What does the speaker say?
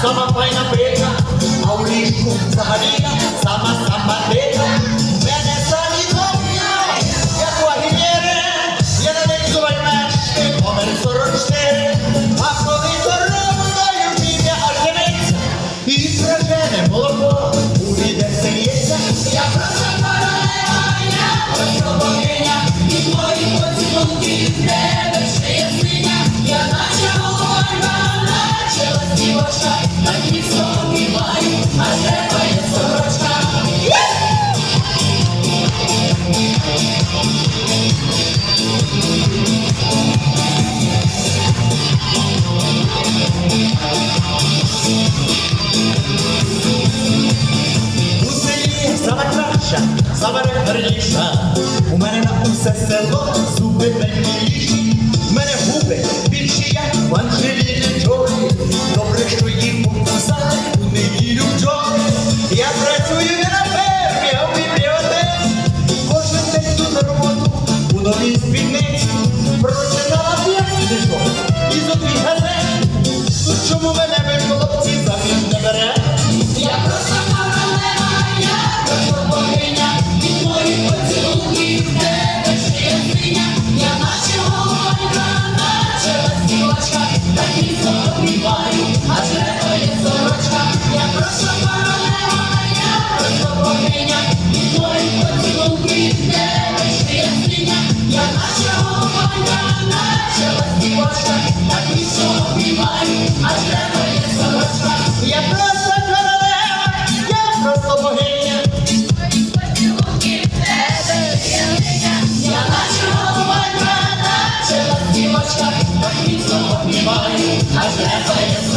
sa mga pineapple, aulis ko sa Manila, sama-sama. Забереша, у мене на усе село зуби мельніші, в мене губи більші, як в Анжеліни Джолі. Добре, що їм у у неділю джолі. Я працюю не на money, I've never